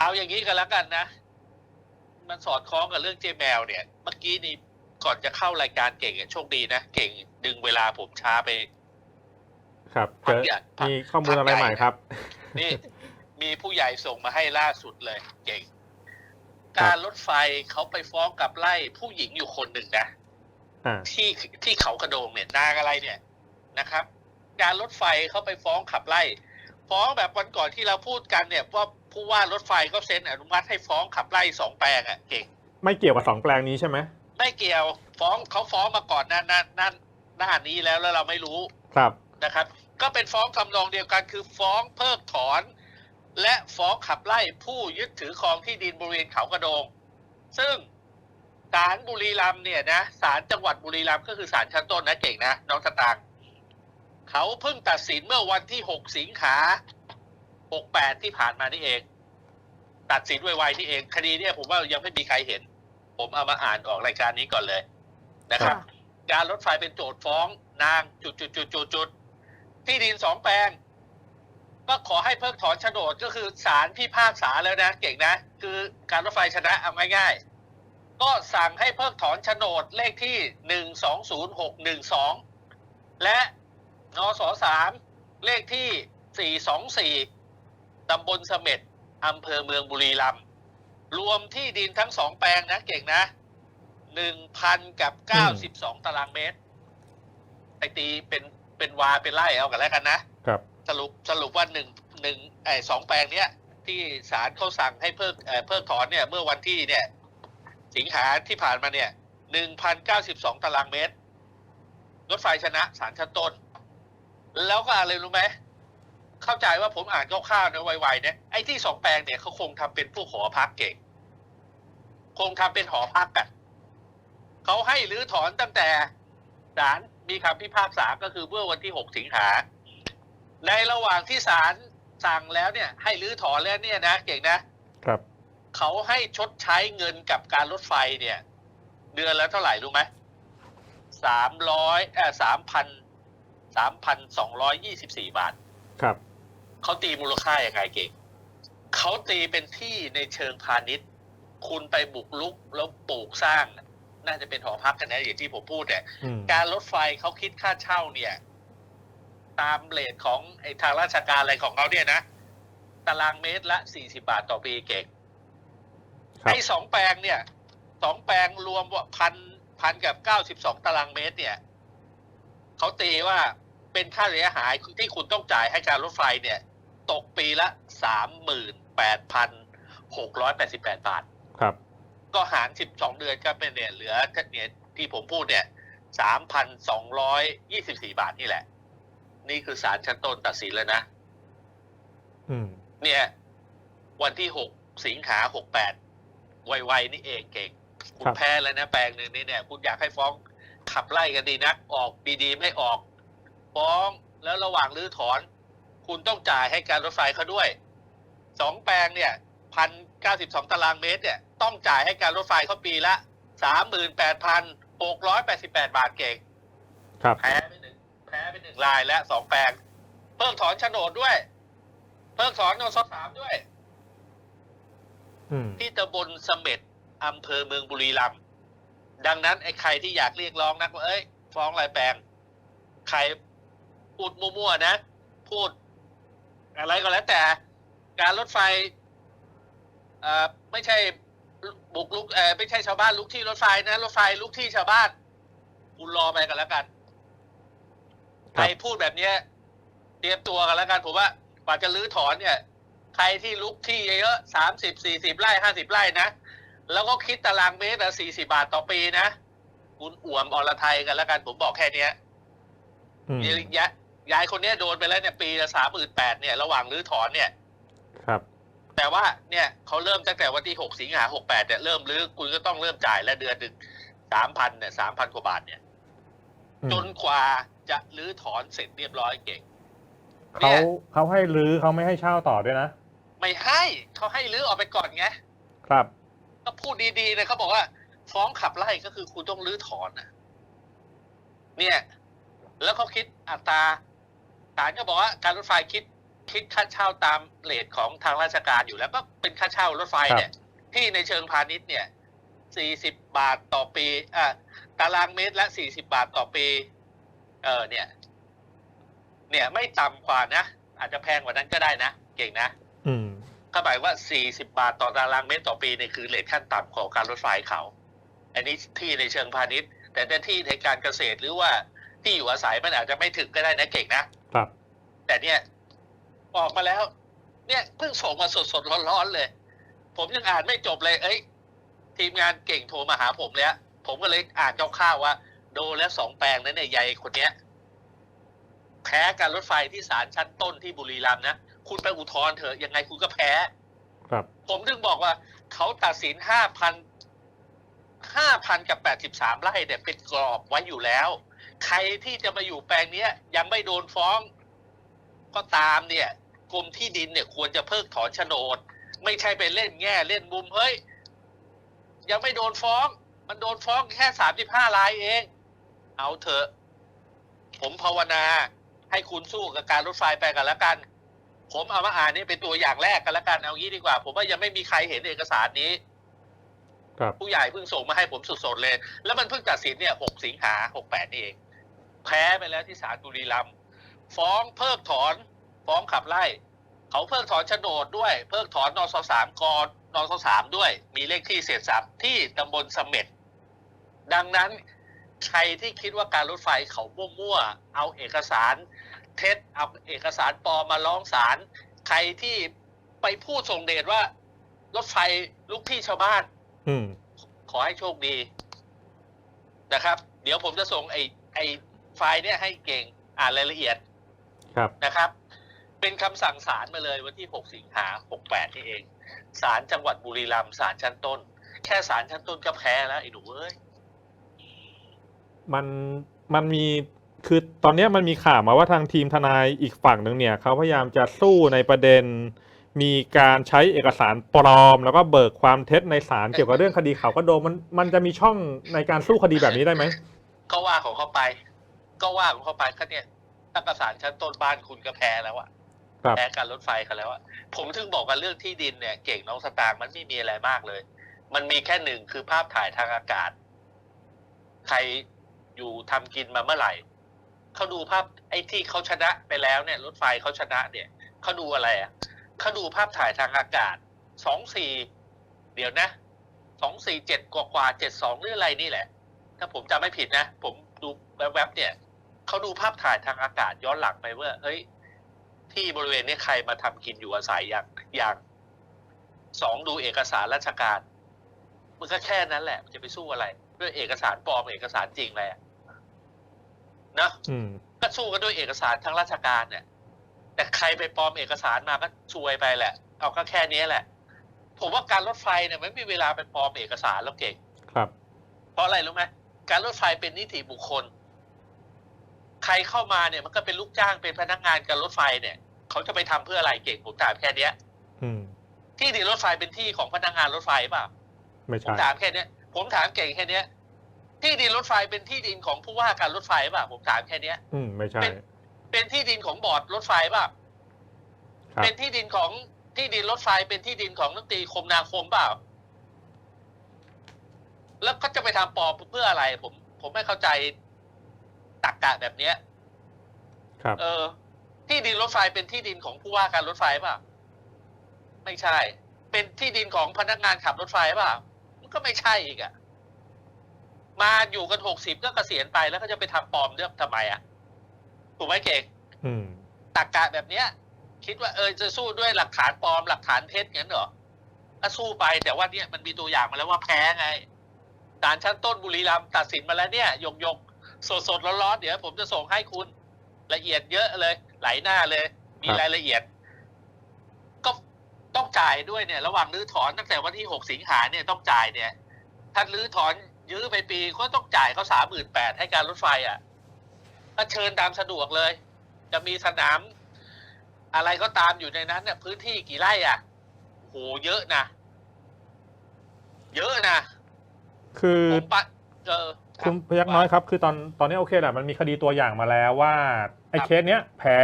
เอาอย่างนี้กันแล้วกันนะ มันสอดคล้องกับเรื่องเจแมวเนี่ย เมื่อกี้นี่ก่อนจะเข้ารายการเก่งอะโชคดีนะ เก่งดึงเวลาผมช้าไป ครับพัเจกอใหญ่พักมีข้อมูลอะไรใหม่ครับ นี่มีผู้ใหญ่ส่งมาให้ล่าสุดเลย เก่งครับการรถไฟเขาไปฟ้องกับไล่ผู้หญิงอยู่คนหนึ่งนะอ่าที่ที่เขากระโดงเนี่ยนางอะไรเนี่ยนะครับ การรถไฟเขาไปฟ้องขับไล่ ฟ้องแบบวันก่อนที่เราพูดกันเนี่ยว่า ผู้ว่ารถไฟก็เซ็นอนุมัติให้ฟ้องขับไล่สองแปลงอะเก่งไม่เกี่ยวกับสองแปลงนี้ใช่ไหมไม่เกี่ยวฟ้องเขาฟ้องมาก่อนหน้าหน้าหน้าหน้านี้แล้วแล้วเราไม่รู้ครับนะครับ ก็เป็นฟ้องทำนองเดียวกันคือฟ้องเพิกถอน และฟ้องขับไล่ผู้ยึดถือครองที่ดินบริเวณเขากระโดง ซึ่งศาลบุรีรัมย์เนี่ยนะศาลจังหวัดบุรีรัมย์ก็คือศาลชั้นต้นนะเก่งนะน้องสตางค์เขาเพิ่งตัดสินเมื่อวันที่ 6 สิงหา 68 ที่ผ่านมานี่เอง ตัดสินไวๆนี่เอง คดีเนี่ยผมว่ายังไม่มีใครเห็น ผมเอามาอ่านออกรายการนี้ก่อนเลยนะครับค่ะการรถไฟเป็นโจทย์ฟ้อง นางจุดจุดจุดจุดจุดที่ดินสองแปลง ก็ขอให้เพิกถอนโฉนดก็คือศาลพิพากษาแล้วนะ เก่งนะ คือการรถไฟชนะเอาง่ายๆก็สั่งให้เพิกถอนโฉนดเลขที่หนึ่งสองศูนย์หกหนึ่งสองและนสสามเลขที่สี่สองสี่ ตำบลเสม็ดอำเภอเมืองบุรีรัมย์รวมที่ดินทั้งสองแปลงนะเก่งนะหนึ่งพันกับเก้าสิบสองตารางเมตร ไปตีเป็นเป็นวาเป็นไร่เอากันแล้วกันนะครับ สรุปสรุปว่าหนึ่งหนึ่งไอ้สองแปลงเนี้ย ที่ศาลเขาสั่งให้เพิกเอ่อเพิกถอนเนี่ย เมื่อวันที่เนี่ย สิงหาที่ผ่านมาเนี่ยหนึ่งพันเก้าสิบสองตารางเมตร รถไฟชนะศาลชั้นต้น แล้วก็อะไรรู้ไหม เข้าใจว่าผมอ่านคร่าวๆนะไวๆเนี่ยไอ้ที่สองแปลงเนี่ยเขาคงทำเป็นพวกหอพักเก่ง คงทำเป็นหอพักกันเขาให้รื้อถอนตั้งแต่ศาลมีคำพิพากษาก็คือเมื่อวันที่หกสิงหา ในระหว่างที่ศาลสั่งแล้วเนี่ย ให้รื้อถอนแล้วเนี่ยนะเก่งนะ ครับเขาให้ชดใช้เงินกับการรถไฟเนี่ย เดือนละเท่าไหร่รู้ไหมสามร้อยเออสามพันสามพันสองร้อยยี่สิบสี่บาท ครับ เขาตีมูลค่ายังไงเก่งเขาตีเป็นที่ในเชิงพาณิชย์ คุณไปบุกลุกแล้วปลูกสร้าง น่าจะเป็นหอพักกันนะอย่างที่ผมพูดเนี่ยอืมการรถไฟเขาคิดค่าเช่าเนี่ย ตามเลทของไอ้ทางราชการอะไรของเขาเนี่ยนะตารางเมตรละสี่สิบาทต่อปีเก่งครับไอ้สองแปลงเนี่ยสองแปลงรวมว่าพันพันกับเก้าสิบสองตารางเมตร เนี่ยเขาตีว่าเป็นค่าเสียหายที่คุณต้องจ่ายให้การรถไฟเนี่ย ตกปีละสามหมื่นแปดพันหกร้อยแปดสิบแปดบาท ครับ ก็หารสิบสองเดือนก็เป็นเนี่ยเหลือเนี่ยที่ผมพูดเนี่ยสามพันสองร้อยยี่สิบสี่บาทนี่แหละ นี่คือศาลชั้นต้นตัดสินแล้วนะ อืม เนี่ย วันที่หกสิงหาหกแปดไวๆนี่เองเก่ง คุครัณบ แพ้แล้วนะแปลงหนึ่งนี่เนี่ย คุณอยากให้ฟ้องขับไล่กันดีนัก ออกดีๆไม่ออก ฟ้องแล้วระหว่างรื้อถอน คุณต้องจ่ายให้การรถไฟเขาด้วยสองแปลงเนี่ยพันเก้าสิบสองตารางเมตรเนี่ยต้องจ่ายให้การรถไฟเขาปีละสามหมื่นแปดพันหกร้อยแปดสิบแปดบาทเก่งครับแพ้ไปหนึ่งแพ้ไปหนึ่งลายและสองแปลง เพิ่งถอนโฉนดด้วย เพิ่งถอนนสสามด้วยอืมที่ตำบลเสม็ดอำเภอเมืองบุรีรัมย์ดังนั้นไอ้ใครที่อยากเรียกร้องนักว่าเอ้ย ฟ้องรายแปลง ใครพูดมั่วๆนะ พูด อะไรก็แล้วแต่การรถไฟเอ่อไม่ใช่บุกลุกเออไม่ใช่ชาวบ้านลุกที่รถไฟนะรถไฟลุกที่ชาวบ้านคุณรอไปกันแล้วกันคใครัรบพูดแบบเนี้ย เตรียมตัวกันแล้วกันผมว่ากว่าจะรื้อถอนเนี่ย ใครที่ลุกที่เยอะสามสิบสี่สิบไร่ห้าสิบไร่นะแล้วก็คิดตารางเมตรละสี่สิบาทต่อปีนะ คุณอ่วมอรไทยกันแล้วกัน ผมบอกแค่เนี้ยอืมยาย ยายคนเนี้ยโดนไปแล้วเนี่ยปีละสามหมื่นแปดเนี่ยระหว่างรื้อถอนเนี่ย ครับ แต่ว่าเนี่ยเขาเริ่มตั้งแต่วันที่หกสิงหาหกแปดเนี่ยเริ่มรื้อคุณก็ต้องเริ่มจ่ายแล้วเดือนหนึ่งสามพันเนี่ยสามพันกว่าบาทเนี่ย อืมจนกว่าจะรื้อถอนเสร็จเรียบร้อยเก่งเขาเขาให้รื้อเขาไม่ให้เช่าต่อด้วยนะ ไม่ให้เขาให้รื้อออกไปก่อนไงครับ ก็พูดดีๆเลยเขาบอกว่า ฟ้องขับไล่ก็คือคุณต้องรื้อถอนนะเนี่ย แล้วเขาคิดอัตรา ศาลก็บอกว่าการรถไฟคิดคิดค่าเช่าตามเลทของทางราชการอยู่แล้วก็เป็นค่าเช่ารถไฟเนี่ยที่ในเชิงพาณิชย์เนี่ย 40 บาทต่อปีอ่าตารางเมตรละ 40 บาทต่อปี เออเนี่ย เนี่ยไม่ต่ำกว่านะ อาจจะแพงกว่านั้นก็ได้นะ เก่งนะ อืมก็หมายว่า 40 บาทต่อตารางเมตรต่อปีเนี่ยคือเรทขั้นต่ำของการรถไฟเขา อันนี้ที่ในเชิงพาณิชย์ แต่ถ้าที่ในการเกษตรหรือว่าที่อยู่อาศัยมันอาจจะไม่ถึงก็ได้นะเก่งนะ ครับ แต่เนี่ยออกมาแล้ว เนี่ยเพิ่งส่งมาสดๆร้อนๆเลย ผมยังอ่านไม่จบเลย เอ้ย ทีมงานเก่งโทรมาหาผมแล้ว ผมก็เลยอ่านคร่าวๆว่า โดนแล้วสองแปลงนั้นเนี่ยใหญ่คนเนี้ยแพ้การรถไฟที่ศาลชั้นต้นที่บุรีรัมย์นะคุณไปอุทธรณ์เถอะยังไงคุณก็แพ้ ครับ ผมถึงบอกว่าเขาตัดสินห้าพันห้าพันกับแปดสิบสามไร่เนี่ยเป็นกรอบไว้อยู่แล้ว ใครที่จะมาอยู่แปลงเนี้ย ยังไม่โดนฟ้อง ก็ตามเนี่ยกรมที่ดินเนี่ย ควรจะเพิกถอนโฉนด ไม่ใช่ไปเล่นแง่เล่นมุมเฮ้ยยังไม่โดนฟ้อง มันโดนฟ้องแค่สามสิบห้ารายเอง เอาเถอะ ผมภาวนาให้คุณสู้กับการรถไฟไปกันแล้วกัน ผมเอามาอ่านนี่เป็นตัวอย่างแรกกันแล้วกันเอางี้ดีกว่า ผมว่ายังไม่มีใครเห็นเอกสารนี้ครับผู้ใหญ่เพิ่งส่งมาให้ผมสดๆเลย แล้วมันเพิ่งตัดสินเนี่ย6สิงหา68นี่เอง แพ้ไปแล้วที่ศาลบุรีรัมย์ฟ้องเพิกถอน ฟ้องขับไล่ เขาเพิกถอนโฉนดด้วย เพิกถอนนสสามกนสสามด้วย มีเลขที่เศษทรัพย์ที่ตำบลเสม็ดดังนั้นใครที่คิดว่าการรถไฟเขามั่วๆเอาเอกสาร เท็จเอาเอกสารปลอมมาร้องศาลใครที่ไปพูดส่งเดชว่า รถไฟลุกที่ชาวบ้านอืมขอให้โชคดีนะครับ เดี๋ยวผมจะส่งไอ้ไอ้ ไฟล์เนี่ยให้เก่งอ่านรายละเอียดครับนะครับ เป็นคำสั่งศาลมาเลยวันที่ 6 สิงหา 68 นี่เองศาลจังหวัดบุรีรัมย์ศาลชั้นต้น แค่ศาลชั้นต้นก็แพ้แล้วไอ้หนูเอ้ยมันมันมีคือตอนเนี้ยมันมีข่าวมาว่าทางทีมทนายอีกฝั่งหนึ่งเนี่ยเขาพยายามจะสู้ในประเด็น มีการใช้เอกสารปลอม แล้วก็เบิกความเท็จในศาลเกี่ยวกับเรื่องคดีเขาก็โดมมันมันจะมีช่องในการสู้คดีแบบนี้ได้ไหมก็ว่าของเขาไป ก็ว่าของเขาไปก็เนี่ยถ้าประสานชั้นต้นบ้านคุณก็แพ้แล้วอะครับแพ้การรถไฟกันแล้วอะผมถึงบอกว่าเรื่องที่ดินเนี่ย เก่งน้องสตางค์มันไม่มีอะไรมากเลย มันมีแค่หนึ่งคือภาพถ่ายทางอากาศ ใครอยู่ทำกินมาเมื่อไหร่เขาดูภาพไอ้ที่เขาชนะไปแล้วเนี่ย รถไฟเขาชนะเนี่ยเขาดูอะไรอะเขาดูภาพถ่ายทางอากาศสองสี่เดี๋ยวนะสองสี่เจ็ดกว่ากว่าเจ็ดสองหรืออะไรนี่แหละ ถ้าผมจำไม่ผิดนะ ผมดูแวบๆเนี่ย เขาดูภาพถ่ายทางอากาศย้อนหลังไปว่าเฮ้ย ที่บริเวณนี้ใครมาทำกินอยู่อาศัยอย่างอย่างสองดูเอกสารราชการมันก็แค่นั้นแหละมันจะไปสู้อะไร ด้วยเอกสารปลอมเอกสารจริงอะไรอะนะอืมก็สู้กันด้วยเอกสารทางราชการเนี่ย แต่ใครไปปลอมเอกสารมาก็ซวยไปแหละ เอาก็แค่นี้แหละ ผมว่าการรถไฟเนี่ยไม่มีเวลาไปปลอมเอกสารแล้วเก่งครับ เพราะอะไรรู้ไหมการรถไฟเป็นนิติบุคคล ใครเข้ามาเนี่ยมันก็เป็นลูกจ้างเป็นพนักงานการรถไฟเนี่ยเขาจะไปทำเพื่ออะไรเก่งผมถามแค่เนี้ยอืมที่ดินรถไฟเป็นที่ของพนักงานรถไฟเปล่าไม่ผมใช่ถามแค่เนี้ย ผมถามเก่งแค่เนี้ย ที่ดินรถไฟเป็นที่ดินของผู้ว่าการรถไฟเปล่าผมถามแค่เนี้ย อืมไม่ใช่เป็นที่ดินของบอร์ดรถไฟเปล่าครับเป็นที่ดินของที่ดินรถไฟเป็นที่ดินของนักตรีคมนาคมเปล่า แล้วเขาจะไปทำปลอมเพื่ออะไร ผม ผมไม่เข้าใจ ตักกะแบบเนี้ย ครับ เออ ที่ดินรถไฟเป็นที่ดินของผู้ว่าการรถไฟเปล่าไม่ใช่ เป็นที่ดินของพนักงานขับรถไฟเปล่ามันก็ไม่ใช่อีกอะมาอยู่กันหกสิบก็เกษียณไปแล้วก็จะไปทำปลอมเรื่องทำไมอะถูกไหมเก่งอืมตักกะแบบเนี้ย คิดว่าเออจะสู้ด้วยหลักฐานปลอมหลักฐานเท็จงั้นเหรอก็สู้ไปแต่ว่าเนี่ยมันมีตัวอย่างมาแล้วว่าแพ้ไงศาลชั้นต้นบุรีรัมย์ตัดสินมาแล้วเนี่ยยกยก สดสดๆร้อนๆเดี๋ยวผมจะส่งให้คุณ ละเอียดเยอะเลย ไหลหน้าเลย มีครับรายละเอียด ก็ต้องจ่ายด้วยเนี่ย ระหว่างรื้อถอนตั้งแต่วันที่หกสิงหาเนี่ยต้องจ่ายเนี่ยถ้ารื้อถอนยื้อไปปีก็ต้องจ่ายเขาสามหมื่นแปดให้การรถไฟอะก็เชิญตามสะดวกเลย จะมีสนาม อะไรก็ตามอยู่ในนั้นเนี่ยพื้นที่กี่ไร่อะโหเยอะนะเยอะนะคือผมปะเออ คุณพยักน้อยครับ คือตอนตอนนี้โอเคแหละมันมีคดีตัวอย่างมาแล้วว่าไอ้ครับเคสเนี้ยแพ้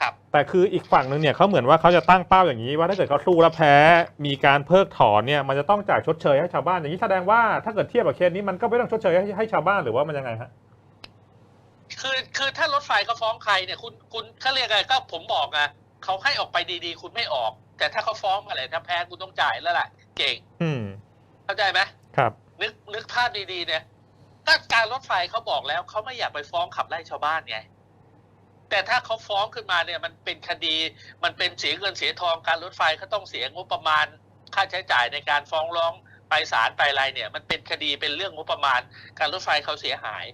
ครับแต่คืออีกฝั่งหนึ่งเนี่ยเขาเหมือนว่าเขาจะตั้งเป้าอย่างนี้ว่าถ้าเกิดเขาสู้แล้วแพ้มีการเพิกถอนเนี่ยมันจะต้องจ่ายชดเชยให้ชาวบ้านอย่างนี้แสดงว่าถ้าเกิดเทียบกับเคสนี้มันก็ไม่ต้องชดเชยให้ให้ชาวบ้านหรือว่ามันยังไงฮะคือคือถ้ารถไฟเขาฟ้องใครเนี่ยคุณคุณเขาเรียกอะไรก็ผมบอกไงเขาให้ออกไปดีๆ คุณไม่ออก แต่ถ้าเขาฟ้องอะไรถ้าแพ้คุณต้องจ่ายแล้วล่ะเก่งอืมเข้าใจไหมครับ นึกนึกภาพดีๆเนี่ย ก็การรถไฟเขาบอกแล้วเขาไม่อยากไปฟ้องขับไล่ชาวบ้านไงแต่ถ้าเขาฟ้องขึ้นมาเนี่ยมันเป็นคดี มันเป็นเสียเงินเสียทองการรถไฟเขาต้องเสียงบประมาณ ค่าใช้จ่ายในการฟ้องร้องไปศาลไปอะไรเนี่ย มันเป็นคดีเป็นเรื่องงบประมาณ การรถไฟเขาเสียหาย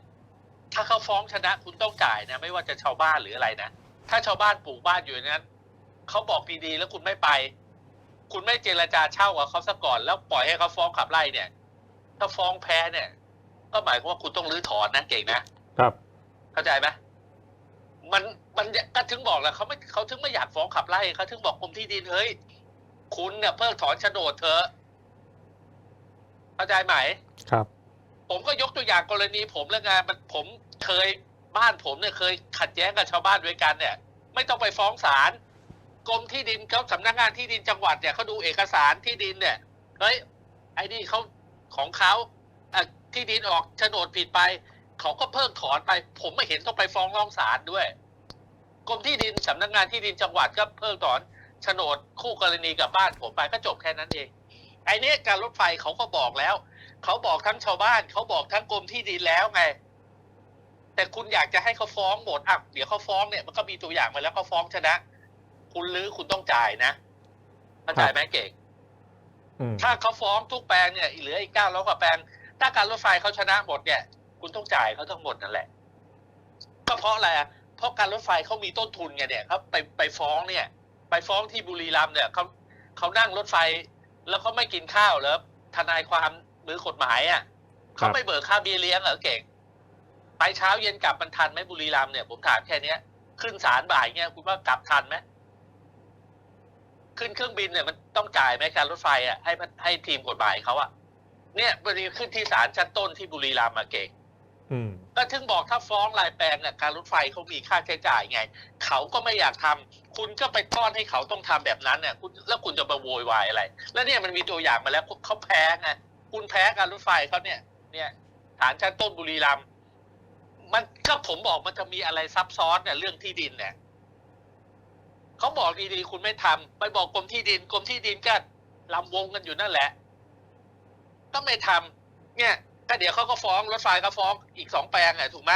ถ้าเขาฟ้องชนะคุณต้องจ่ายนะ ไม่ว่าจะชาวบ้านหรืออะไรนะถ้าชาวบ้านปลูกบ้านอยู่นนั้นเขาบอกดีๆแล้วคุณไม่ไป คุณไม่เจรจาเช่ากับเขาซะก่อนแล้วปล่อยให้เขาฟ้องขับไล่เนี่ย ถ้าฟ้องแพ้เนี่ย ก็หมายความว่าคุณต้องรื้อถอนนะเก่งนะครับ เข้าใจไหมมันมันก็ถึงบอกแหละเขาไม่เขาถึงไม่อยากฟ้องขับไล่เขาถึงบอกกรมที่ดินเฮ้ย คุณเนี่ยเพิกถอนโฉนดเถอะเข้าใจไหมครับ ผมก็ยกตัวอย่างกรณีผมแล้วไงมันผมเคยบ้านผมเนี่ยเคยขัดแย้งกับชาวบ้านด้วยกันเนี่ย ไม่ต้องไปฟ้องศาลกรมที่ดินเขาสำนักงานที่ดินจังหวัดเนี่ยเขาดูเอกสารที่ดินเนี่ยเฮ้ยไอ้นี่เขาของเขาอะ ที่ดินออกโฉนดผิดไป เขาก็เพิกถอนไป ผมไม่เห็นต้องไปฟ้องร้องศาลด้วยกรมที่ดินสำนักงานที่ดินจังหวัดก็เพิกถอนโฉนดคู่กรณีกับบ้านผมไปก็จบแค่นั้นเองไอ้เนี่ยการรถไฟเขาก็บอกแล้ว เขาบอกทั้งชาวบ้าน เขาบอกทั้งกรมที่ดินแล้วไง แต่คุณอยากจะให้เขาฟ้องหมดอะเดี๋ยวเขาฟ้องเนี่ยมันก็มีตัวอย่างมาแล้วเขาฟ้องชนะ คุณลื้อคุณต้องจ่ายนะเข้าใจไหมเก่งอืมถ้าเขาฟ้องทุกแปลงเนี่ยเหลืออีกเก้าร้อยกว่าแปลง ถ้าการรถไฟเขาชนะหมดเนี่ย คุณต้องจ่ายเขาทั้งหมดนั่นแหละก็เพราะอะไรอะเพราะการรถไฟเขามีต้นทุนไงเนี่ยเขาไปไปฟ้องเนี่ย ไปฟ้องที่บุรีรัมย์เนี่ยเขาเขานั่งรถไฟ แล้วเขาไม่กินข้าวแล้วทนายความมือกฎหมายอะเขาไม่เบิกค่าเบี้ยเลี้ยงเหรอเก่งไปเช้าเย็นกลับมันทันไหมบุรีรัมย์เนี่ยผมถามแค่เนี้ย ขึ้นศาลบ่ายเงี้ยคุณว่ากลับทันไหมขึ้นเครื่องบินเนี่ยมันต้องจ่ายไหมการรถไฟอะให้มันให้ทีมกฎหมายเขาอะ เนี่ยวันนี้ขึ้นที่ศาลชั้นต้นที่บุรีรัมย์มาเก่งอืมก็ถึงบอกถ้าฟ้องรายแปลงเนี่ยการรถไฟเขามีค่าใช้จ่ายไง เขาก็ไม่อยากทำคุณก็ไปต้อนให้เขาต้องทำแบบนั้นเนี่ยคุณแล้วคุณจะมาโวยวายอะไร แล้วเนี่ยมันมีตัวอย่างมาแล้วเขาแพ้ไงคุณแพ้การรถไฟเขาเนี่ย เนี่ยฐานชั้นต้นบุรีรัมย์มันก็ผมบอกมันจะมีอะไรซับซ้อนเนี่ยเรื่องที่ดินเนี่ยเขาบอกดีๆคุณไม่ทำไปบอกกรมที่ดินกรมที่ดินก็ลำวงกันอยู่นั่นแหละ ก็ไม่ทำเนี่ยก็เดี๋ยวเขาก็ฟ้องรถไฟก็ฟ้องอีกสองแปลงอะถูกไหม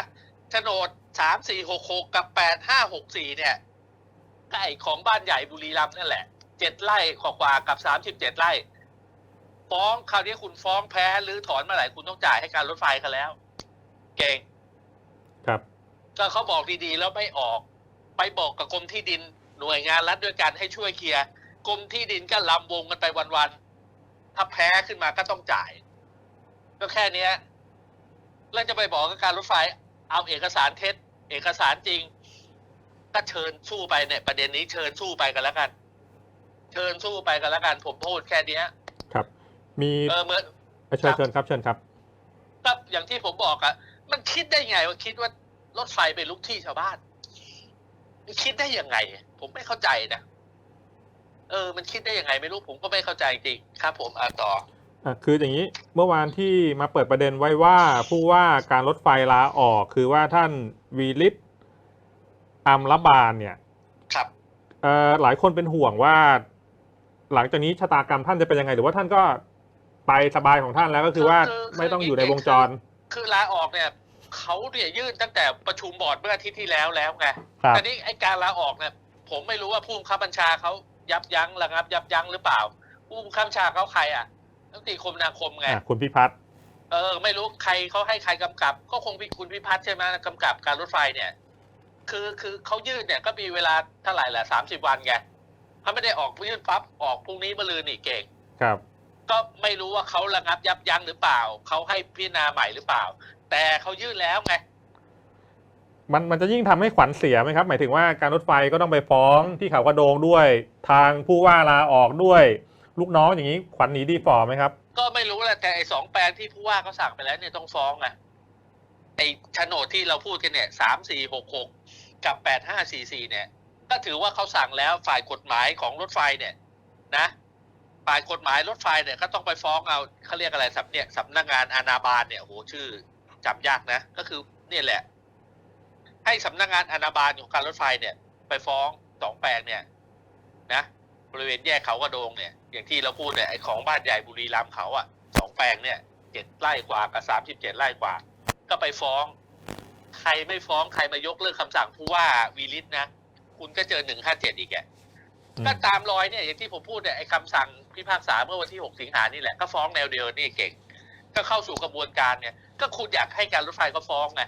โฉนดสามสี่หกหกกับแปดห้าหกสี่เนี่ยก็ไอของบ้านใหญ่บุรีรัมย์นั่นแหละเจ็ดไร่กว่าๆกับสามสิบเจ็ดไร่ ฟ้องคราวนี้คุณฟ้องแพ้หรือถอนเมื่อไหร่คุณต้องจ่ายให้การรถไฟเขาแล้ว เก่ง ครับ ก็เขาบอกดีๆแล้วไม่ออก ไปบอกกับกรมที่ดินหน่วยงานรัฐด้วยกันให้ช่วยเคลียร์กรมที่ดินก็ลำวงกันไปวันๆ ถ้าแพ้ขึ้นมาก็ต้องจ่าย ก็แค่เนี้ยแล้วจะไปบอกกับการรถไฟ เอาเอกสารเท็จ เอกสารจริง ก็เชิญสู้ไปเนี่ยประเด็นนี้เชิญสู้ไปกันแล้วกัน เชิญสู้ไปกันแล้วกัน ผมพูดแค่เนี้ย ครับ มีเออเหมื่อนเอ่อเชิญเชิญครับเชิญครับก็อย่างที่ผมบอกอะมันคิดได้ไงว่าคิดว่ารถไฟไปลุกที่ชาวบ้านมันคิดได้ยังไง ผมไม่เข้าใจนะ เออมันคิดได้ยังไงไม่รู้ผมก็ไม่เข้าใจจริงครับผมอะต่ออะคืออย่างนี้เมื่อวานที่มาเปิดประเด็นไว้ว่าผู้ว่าการรถไฟลาออกคือว่าท่านวีลิศอัมรบาลเนี่ยครับเอ่อหลายคนเป็นห่วงว่า หลังจากนี้ชะตากรรมท่านจะเป็นยังไง หรือว่าท่านก็ไปสบายของท่านแล้วก็คือว่าคือคือไม่ต้องอยู่ในวงจร คือลาออกเนี่ยเขาเนี่ยยื่นตั้งแต่ประชุมบอร์ดเมื่ออาทิตย์ที่แล้วแล้วไงครับแต่นี่ไอการลาออกเนี่ยผมไม่รู้ว่าผู้บังคับบัญชาเขา ยับยั้งระงับ ยับยั้งหรือเปล่า ผู้บังคับบัญชาเขาใครอะตั้งตีคมนาคมไงอะคุณพิพัฒน์เออ ไม่รู้ใครเขาให้ใครกำกับ ก็คงพี่คุณพิพัฒน์ใช่ไหมกำกับการรถไฟเนี่ย คือคือเขายื่นเนี่ยก็มีเวลาเท่าไหร่แหละสามสิบวันไงเขาไม่ได้ออกยื่นปั๊บออกพรุ่งนี้มะรืนนี่เก่งครับ ก็ไม่รู้ว่าเขาระงับยับยั้งหรือเปล่าเขาให้พิจารณาใหม่หรือเปล่า แต่เขายื่นแล้วไง มันมันจะยิ่งทำให้ขวัญเสียไหมครับ หมายถึงว่าการรถไฟก็ต้องไปฟ้องที่เขากระโดงด้วย ทางผู้ว่าลาออกด้วย ลูกน้องอย่างนี้ขวัญหนีดีฝ่อไหมครับ ก็ไม่รู้แหละแต่ไอ้สองแปลงที่ผู้ว่าเขาสั่งไปแล้วเนี่ยต้องฟ้องไงไอ้โฉนดที่เราพูดกันเนี่ยสามสี่หกหกกับแปดห้าสี่สี่เนี่ย ก็ถือว่าเขาสั่งแล้วฝ่ายกฎหมายของรถไฟเนี่ยนะฝ่ายกฎหมายรถไฟเนี่ยก็ต้องไปฟ้องเอาเขาเรียกอะไรสำเนี่ยสำนักงานอาณาบาลเนี่ยโหชื่อจำยากนะ ก็คือเนี่ยแหละ ให้สำนักงานอาณาบาลของการรถไฟเนี่ย ไปฟ้องสองแปลงเนี่ย นะบริเวณแยกเขากระโดงเนี่ย อย่างที่เราพูดเนี่ยไอ้ของบ้านใหญ่บุรีรัมย์เขาอะสองแปลงเนี่ยเจ็ดไร่กว่ากับสามสิบเจ็ดไร่กว่า ก็ไปฟ้อง ใครไม่ฟ้องใครมายกเลิกคำสั่งผู้ว่าวีลิตนะ คุณก็เจอหนึ่งห้าเจ็ดอีกแกอืมก็ตามรอยเนี่ยอย่างที่ผมพูดเนี่ยไอ้คำสั่งพิพากษาเมื่อวันที่ 6 สิงหานี่แหละก็ฟ้องแนวเดียวนี่เก่ง ก็เข้าสู่กระบวนการเนี่ย ก็คุณอยากให้การรถไฟก็ฟ้องไง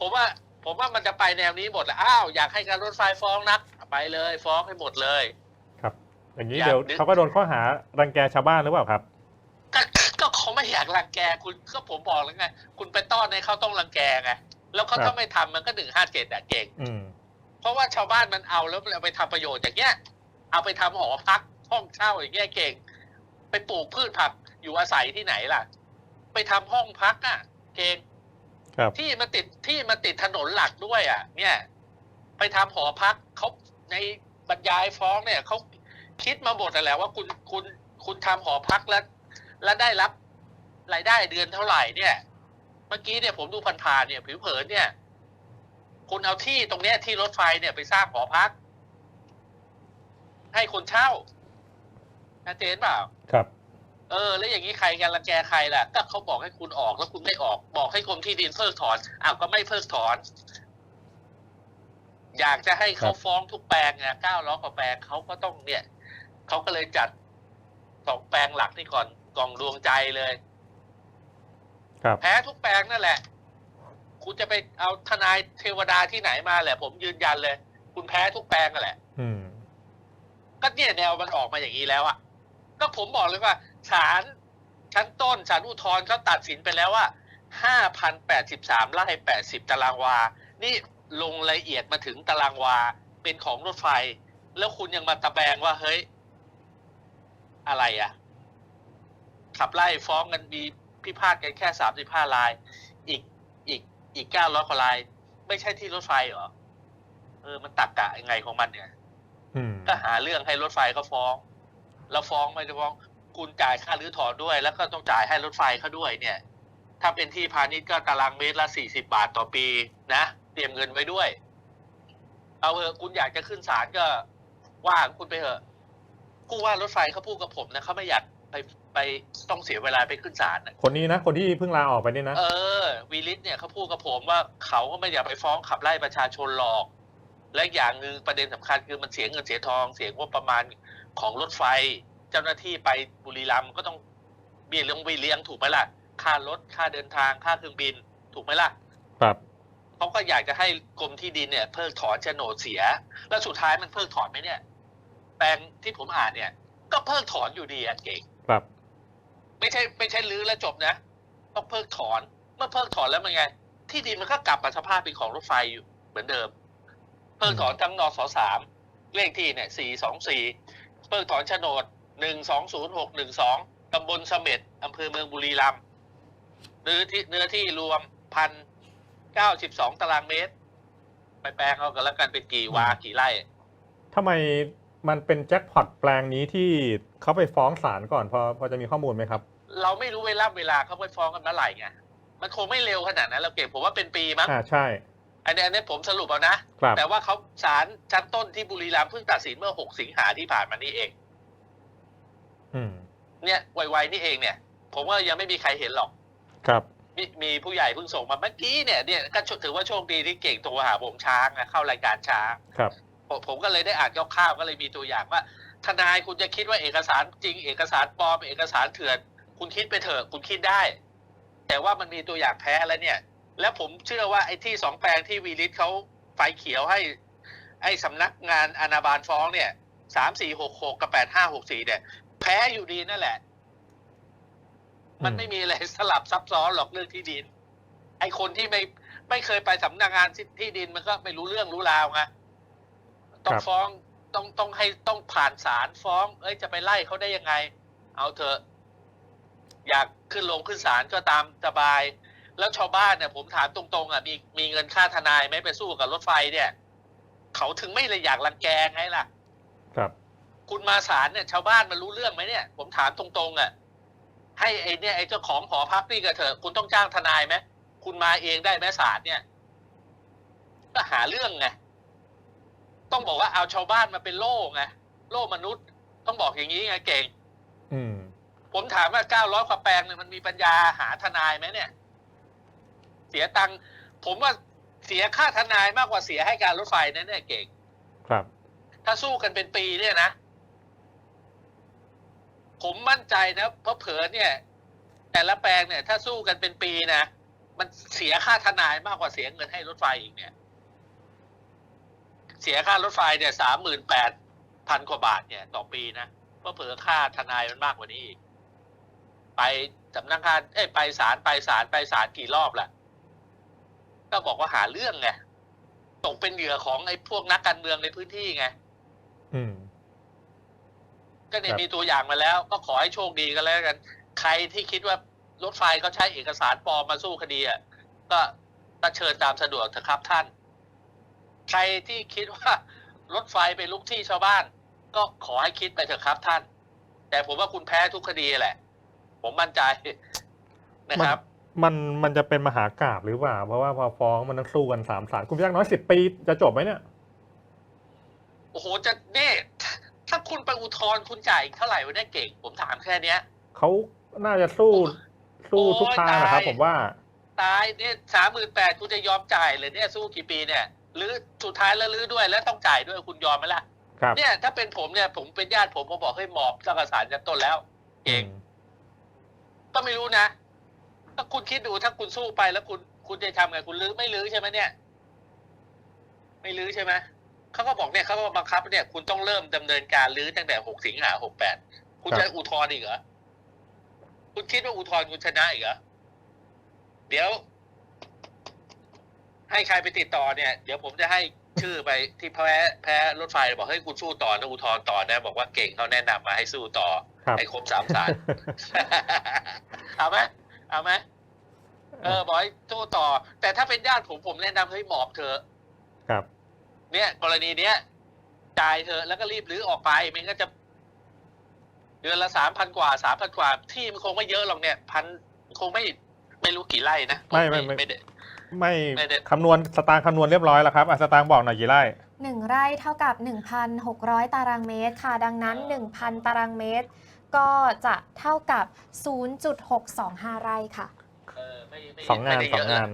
ผมว่า ผมว่ามันจะไปแนวนี้หมดแหละอ้าวอยากให้การรถไฟฟ้องนักไปเลยฟ้องให้หมดเลย ครับ อย่างนี้อยากเดี๋ยวนึกเขาก็โดนข้อหารังแกชาวบ้านหรือเปล่าครับก็ก็เขาไม่อยากรังแกคุณก็ผมบอกแล้วไงคุณไปต้อนให้เขาต้องรังแกไงแล้วเขาครับถ้าไม่ทำมันก็หนึ่งห้าเจ็ดอะเก่งอืมเพราะว่าชาวบ้านมันเอาแล้วมันเอาไปทำประโยชน์อย่างเงี้ย เอาไปทำหอพักห้องเช่าอย่างเงี้ยเก่ง ไปปลูกพืชผักอยู่อาศัยที่ไหนล่ะ ไปทำห้องพักอะ เก่งครับ ที่มันติดที่มันติดถนนหลักด้วยอะ เนี่ย ไปทำหอพักเขาในบรรยายฟ้องเนี่ยเขาคิดมาหมดแล้วแหละว่าคุณคุณคุณทำหอพักแล้ว แล้วได้รับรายได้เดือนเท่าไหร่เนี่ย เมื่อกี้เนี่ยผมดูผ่านๆเนี่ย ผิวเผินเนี่ย คุณเอาที่ตรงเนี้ยที่รถไฟเนี่ยไปสร้างหอพัก ให้คนเช่าชัดเจนเปล่าครับ เออแล้วอย่างนี้ใครกันรังแกใครล่ะ ก็เขาบอกให้คุณออกแล้วคุณไม่ออก บอกให้กรมที่ดินเพิกถอนอ้าวก็ไม่เพิกถอน อยากจะให้เขาครับฟ้องทุกแปลงไงเก้าร้อยกว่าแปลงเขาก็ต้องเนี่ยเขาก็เลยจัดสองแปลงหลักนี่ก่อนกล่องดวงใจเลยครับแพ้ทุกแปลงนั่นแหละ คุณจะไปเอาทนายเทวดาที่ไหนมาแหละ ผมยืนยันเลย คุณแพ้ทุกแปลงนั่นแหละ อืม ก็เนี่ยแนวมันออกมาอย่างนี้แล้วอะก็ผมบอกเลยว่า ศาลชั้นต้นศาลอุทธรณ์เขาตัดสินไปแล้วว่าห้าพันแปดสิบสามไร่แปดสิบตารางวา นี่ลงรายละเอียดมาถึงตารางวา เป็นของรถไฟ แล้วคุณยังมาตะแบงว่าเฮ้ย อะไรอะขับไล่ฟ้องกันมีพิพาทกันแค่สามสิบห้าราย อีกอีกอีกเก้าร้อยกว่าราย ไม่ใช่ที่รถไฟเหรอ เออ มันตักกะยังไงของมันเนี่ยอืมก็หาเรื่องให้รถไฟเขาฟ้อง แล้วฟ้องไม่ได้ฟ้อง คุณจ่ายค่ารื้อถอนด้วย แล้วก็ต้องจ่ายให้รถไฟเขาด้วยเนี่ย ถ้าเป็นที่พาณิชย์ก็ตารางเมตรละสี่สิบาทต่อปีนะเตรียมเงินไว้ด้วย เอาเถอะคุณอยากจะขึ้นศาลก็ว่าของคุณไปเถอะผู้ว่ารถไฟเขาพูดกับผมนะเขาไม่อยากไปไปต้องเสียเวลาไปขึ้นศาลนะคนนี้นะ คนที่เพิ่งลาออกไปนี่นะ เออวีลิสเนี่ยเขาพูดกับผมว่าเขาก็ไม่อยากไปฟ้องขับไล่ประชาชนหรอก และอีกอย่างหนึ่งประเด็นสำคัญคือมันเสียเงินเสียทอง เสียงบประมาณของรถไฟ เจ้าหน้าที่ไปบุรีรัมย์ก็ต้องเบี้ยเลี้ยงวีเลี้ยงถูกไหมล่ะ ค่ารถค่าเดินทางค่าเครื่องบินถูกไหมล่ะ ครับเขาก็อยากจะให้กรมที่ดินเนี่ยเพิกถอนโฉนดเสีย แล้วสุดท้ายมันเพิกถอนไหมเนี่ย แปลงที่ผมอ่านเนี่ย ก็เพิกถอนอยู่ดีอะเก่งครับ ไม่ใช่ไม่ใช่รื้อแล้วจบนะ ต้องเพิกถอนเมื่อเพิกถอนแล้วมันไง ที่ดินมันก็กลับมาสภาพเป็นของรถไฟอยู่เหมือนเดิม เพิกถอนทั้งนสสามเลขที่เนี่ยสี่สองสี่เพิกถอนโฉนด หนึ่งสองศูนย์หกหนึ่งสองตำบลเสม็ดอำเภอเมืองบุรีรัมย์เนื้อที่เนื้อที่รวมพันเก้าสิบสองตารางเมตร ไปแปลงเอากันแล้วกันเป็นกี่วากี่ไร่ทำไมมันเป็นแจ็คพอตแปลงนี้ที่เขาไปฟ้องศาลก่อนพอพอจะมีข้อมูลไหมครับ เราไม่รู้เวลาเวลาเขาไปฟ้องกันเมื่อไหร่ไงมันคงไม่เร็วขนาดนั้นเราเก็บผมว่าเป็นปีมั้งอ่าใช่ อันนี้อันนี้ผมสรุปเอานะครับแต่ว่าเขาศาลชั้นต้นที่บุรีรัมย์เพิ่งตัดสินเมื่อ 6 สิงหาที่ผ่านมานี่เองอืม เนี่ยไวๆนี่เองเนี่ย ผมว่ายังไม่มีใครเห็นหรอก ครับ มีมีผู้ใหญ่เพิ่งส่งมาเมื่อกี้เนี่ยเนี่ยก็ถือว่าโชคดีที่เก่งโทรหาผมช้าไงเข้ารายการช้าครับผมผมก็เลยได้อ่านคร่าวๆก็เลยมีตัวอย่างว่า ทนายคุณจะคิดว่าเอกสารจริง เอกสารปลอมเอกสารเถื่อน คุณคิดไปเถอะคุณคิดได้ แต่ว่ามันมีตัวอย่างแพ้แล้วเนี่ย แล้วผมเชื่อว่าไอ้ที่สองแปลงที่วีลิสเขาไฟเขียวให้ ไอ้สำนักงานอาณาบาลฟ้องเนี่ยสามสี่หกหกกับแปดห้าหกสี่เนี่ย แพ้อยู่ดีนั่นแหละ มันไม่มีอะไรสลับซับซ้อนหรอกเรื่องที่ดิน ไอ้คนที่ไม่ไม่เคยไปสำนักงานที่ดินมันก็ไม่รู้เรื่องรู้ราวไงต้องครับฟ้องต้องต้องให้ต้องผ่านศาลฟ้อง เอ้ยจะไปไล่เขาได้ยังไง เอาเถอะ อยากขึ้นลงขึ้นศาลก็ตามสบาย แล้วชาวบ้านเนี่ยผมถามตรงๆอะมีมีเงินค่าทนายไหมไปสู้กับรถไฟเนี่ย เขาถึงไม่เลยอยากรังแกไงล่ะ ครับ คุณมาศาลเนี่ยชาวบ้านมันรู้เรื่องไหมเนี่ย ผมถามตรงๆอะให้ไอ้เนี่ยไอ้เจ้าของหอพักนี่ก็เถอะคุณต้องจ้างทนายไหมคุณมาเองได้ไหมศาลเนี่ยก็หาเรื่องไงต้องบอกว่าเอาชาวบ้านมาเป็นโล่ไงโล่มนุษย์ ต้องบอกอย่างนี้ไงเก่งอืมผมถามว่าเก้าร้อยกว่าแปลงเนี่ยมันมีปัญญาหาทนายไหมเนี่ย เสียตังค์ผมว่าเสียค่าทนายมากกว่าเสียให้การรถไฟนะเนี่ยเก่ง ครับ ถ้าสู้กันเป็นปีเนี่ยนะ ผมมั่นใจนะเพราะเผอเนี่ย แต่ละแปลงเนี่ย ถ้าสู้กันเป็นปีนะมันเสียค่าทนายมากกว่าเสียเงินให้รถไฟอีกเนี่ย เสียค่ารถไฟเนี่ยสามหมื่นแปดพันกว่าบาทเนี่ย ต่อปีนะเพราะเผอค่าทนายมันมากกว่านี้อีกไปสำนักงานเอ้ยไปศาลไปศาลไปศาลกี่รอบละก็บอกว่าหาเรื่องไงตกเป็นเหยื่อของไอ้พวกนักการเมืองในพื้นที่ไงอืม ก็เนี่คยรับมีตัวอย่างมาแล้ว ก็ขอให้โชคดีกันแล้วกัน ใครที่คิดว่ารถไฟเขาใช้เอกสารปลอมมาสู้คดีอะก็ก็เชิญตามสะดวกเถอะครับท่าน ใครที่คิดว่ารถไฟไปลุกที่ชาวบ้าน ก็ขอให้คิดไปเถอะครับท่าน แต่ผมว่าคุณแพ้ทุกคดีแหละ ผมมั่นใจนะครับ มันมันจะเป็นมหากราบหรือเปล่า เพราะว่าพอฟ้องมันต้องสู้กันสามศาลคุณพยักน้อยสิบปีจะจบไหมเนี่ย โอ้โหจะเนี่ยถ้า คุณไปอุทธรณ์คุณจ่ายอีกเท่าไหร่วะเนี่ยเก่ง ผมถามแค่เนี้ย เขาน่าจะสู้สู้โอ้ยทุกทางนะครับตายผมว่า ตายเนี่ยสามหมื่นแปดคุณจะยอมจ่ายเลยเนี่ยสู้กี่ปีเนี่ยหรือสุดท้ายแล้วลื้อด้วยแล้วต้องจ่ายด้วยคุณยอมไหมล่ะครับเนี่ยถ้าเป็นผมเนี่ยผมเป็นญาติผมผมบอกให้หมอบสังกสารกันต้นแล้ว เองมก็ไม่รู้นะถ้าคุณคิดดูถ้าคุณสู้ไปแล้วคุณคุณจะทำไงคุณลื้อไม่ลื้อใช่ไหมเนี่ย ไม่ลื้อใช่ไหม เขาก็บอกเนี่ยเขาก็บังคับเนี่ยคุณต้องเริ่มดำเนินการลื้อตั้งแต่หกสิงหาหกแปดคุณจะอุทธรณ์อีกเหรอคุณคิดว่าอุทธรณ์คุณชนะอีกเหรอเดี๋ยว ให้ใครไปติดต่อเนี่ย เดี๋ยวผมจะให้ชื่อไปที่แพ้แพ้รถไฟบอกให้ยคุณสู้ต่อนะอุทธรณ์ต่อนะบอกว่าเก่งเขาแนะนำมาให้สู้ต่อครับให้ครบสามสารเอาไหมเอาไหมเออบอกให้สู้ต่อ แต่ถ้าเป็นญาติผมผมแนะนำให้หมอบเถอะครับ เนี่ยกรณีเนี้ยจ่ายเถอะแล้วก็รีบรื้อออกไปไม่งั้นจะ เดือนละสามพันกว่าสามพันกว่า ที่มันคงไม่เยอะหรอกเนี่ยพันคงไม่ไม่รู้กี่ไร่นะไม่ไม่ไม่ไม่ได้ไม่ไม่ได้คำนวณสตางค์คำนวณเรียบร้อยแล้วครับอะสตางค์บอกหน่อยกี่ไร่หนึ่งไร่เท่ากับ 1,600 ตารางเมตรค่ะ ดังนั้น 1,000 ตารางเมตร ก็จะเท่ากับ 0.625 ไร่ค่ะเออไม่ไม่สองงานไม่ได้สเยองอะงาน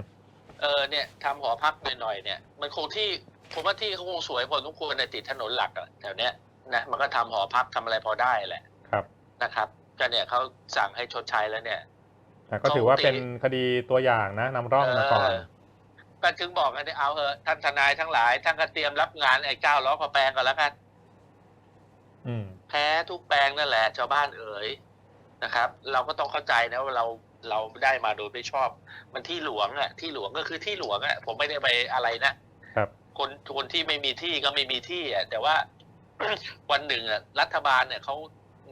เออเนี่ยทำหอพักหน่อยๆเนี่ย มันคงที่ ผมว่าที่เขาคงสวยพอสมควรในติดถนนหลักอะแถวเนี้ยนะมันก็ทำหอพักทำอะไรพอได้แหละครับนะครับก็เนี่ยเขาสั่งให้ชดใช้แล้วเนี่ยแต่ก็ถือว่าเป็นคดีตัวอย่างนะนำร่องมาก่อนเก็ถึงบอกกันเนี่ยเอาเถอะท่านทนายทั้งหลายท่านก็เตรียมรับงานไอ้เก้าล้อกว่าแปลงก่อนแล้วกันอืมแพ้ทุกแปลงนั่นแหละชาวบ้านเอ๋ยนะครับ เราก็ต้องเข้าใจนะว่าเราเราได้มาโดยไม่ชอบ มันที่หลวงอะ ที่หลวงก็คือที่หลวงอะ ผมไม่ได้ไปอะไรนะ ครับคนคนที่ไม่มีที่ก็ไม่มีที่อะแต่ว่าวันหนึ่งอะรัฐบาลเนี่ยเขา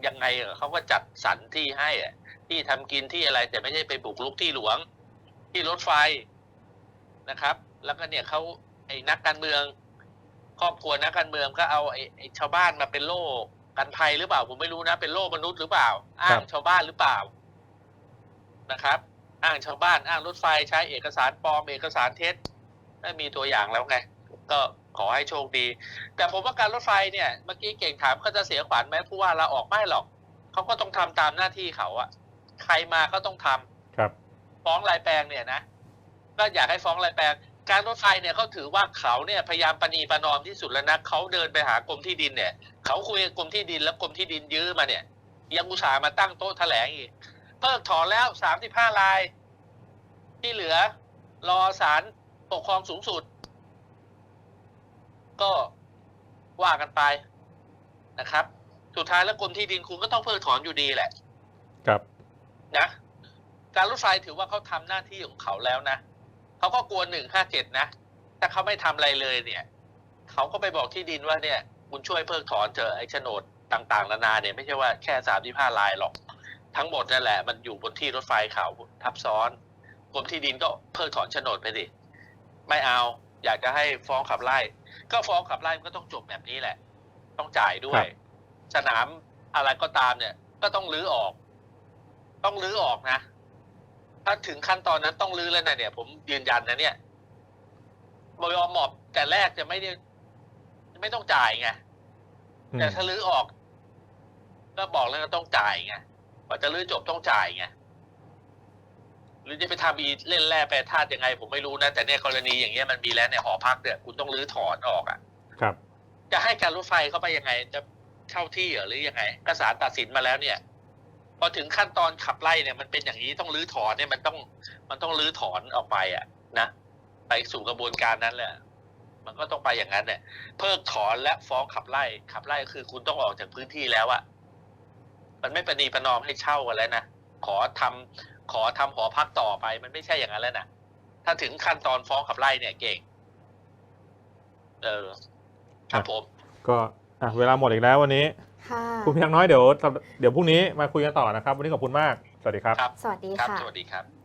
ยังไงอะเขาก็จัดสรรที่ให้อะที่ทำกินที่อะไร แต่ไม่ใช่ไปบุกรุกที่หลวง ที่รถไฟนะครับ แล้วก็เนี่ยเขาไอ้นักการเมือง ครอบครัวนักการเมืองก็เอาไอ้ไอ้ชาวบ้านมาเป็นโล่กันภัยหรือเปล่า ผมไม่รู้นะ เป็นโล่มนุษย์หรือเปล่า อ้างชาวบ้านหรือเปล่านะครับ อ้างชาวบ้านอ้างรถไฟใช้เอกสารปลอมเอกสารเท็จนั่นมีตัวอย่างแล้วไง ก็ขอให้โชคดี แต่ผมว่าการรถไฟเนี่ยเมื่อกี้เก่งถามเขาจะเสียขวัญไหมผู้ว่าลาออกไม่หรอกเขาก็ต้องทำตามหน้าที่เขาอะใครมาก็ต้องทำครับ ฟ้องรายแปลงเนี่ยนะก็อยากให้ฟ้องรายแปลง การรถไฟเนี่ยเขาถือว่าเขาเนี่ยพยายามประนีประนอมที่สุดแล้วนะเขาเดินไปหากรมที่ดินเนี่ยเขาคุยกับกรมที่ดินแล้วกรมที่ดินยื้อมาเนี่ย ยังอุตส่าห์มาตั้งโต๊ะแถลงอีกเพิกถอนแล้วสามสิบห้าราย ที่เหลือ รอศาลปกครองสูงสุด ก็ว่ากันไปนะครับ สุดท้ายแล้วกรมที่ดินคุณก็ต้องเพิกถอนอยู่ดีแหละ ครับนะ การรถไฟถือว่าเขาทำหน้าที่ของเขาแล้วนะเขาก็กลัวหนึ่งห้าเจ็ดนะถ้าเขาไม่ทำอะไรเลยเนี่ยเขาก็ไปบอกที่ดินว่าเนี่ย คุณช่วยเพิกถอนเถอะไอ้โฉนดต่างๆนานาเนี่ยไม่ใช่ว่าแค่สามที่ห้าลายหรอก ทั้งหมดนั่นแหละ มันอยู่บนที่รถไฟเขาทับซ้อนกรมที่ดินก็เพิกถอนโฉนดไปดิไม่เอาอยากจะให้ฟ้องขับไล่ ก็ฟ้องขับไล่มันก็ต้องจบแบบนี้แหละ ต้องจ่ายด้วครัยบสนามอะไรก็ตามเนี่ย ก็ต้องรื้อออก ต้องรื้อออกนะ ถ้าถึงขั้นตอนนั้นต้องรื้อแล้วนะเนี่ย ผมยืนยันนะเนี่ยบยอมหมอบแต่แรกจะไม่ได้ไม่ต้องจ่ายไงอืมแต่ถ้ารื้อออก ก็บอกแล้วก็ต้องจ่ายไงกว่าจะรื้อจบต้องจ่ายไงห รือจะไปทำอีเล่นแร่แปรธาตุยังไง ผมไม่รู้นะ แต่เนี่ยกรณีอย่างเงี้ยมันมีแล้วในหอพักเนี่ยคุณต้องรื้อถอนออกอะครับ จะให้การรถไฟเข้าไปยังไง จะเช่าที่เหรอหรือยังไงก็ศาลตัดสินมาแล้วเนี่ย พอถึงขั้นตอนขับไล่เนี่ยมันเป็นอย่างนี้ต้องรื้อถอนเนี่ยมันต้องมันต้องรื้อถอนออกไปอะนะไปสู่กระบวนการนั้นแหละมันก็ต้องไปอย่างนั้นเนี่ยเพิกถอนและฟ้องขับไล่ขับไล่ก็คือคุณต้องออกจากพื้นที่แล้วอะมันไม่ประนีประนอมให้เช่ากันแล้วนะขอทำ ขอทำหอพักต่อไป มันไม่ใช่อย่างนั้นแล้วนะถ้าถึงขั้นตอนฟ้องขับไล่เนี่ยเก่ง เออ ครับผม ก็อะเวลาหมดอีกแล้ววันนี้ค่ะคุณเพียงน้อยเดี๋ยว เดี๋ยวพรุ่งนี้มาคุยกันต่อนะครับ วันนี้ขอบคุณมาก สวัสดีครับครับสวัสดีครับค่ะสวัสดีครับ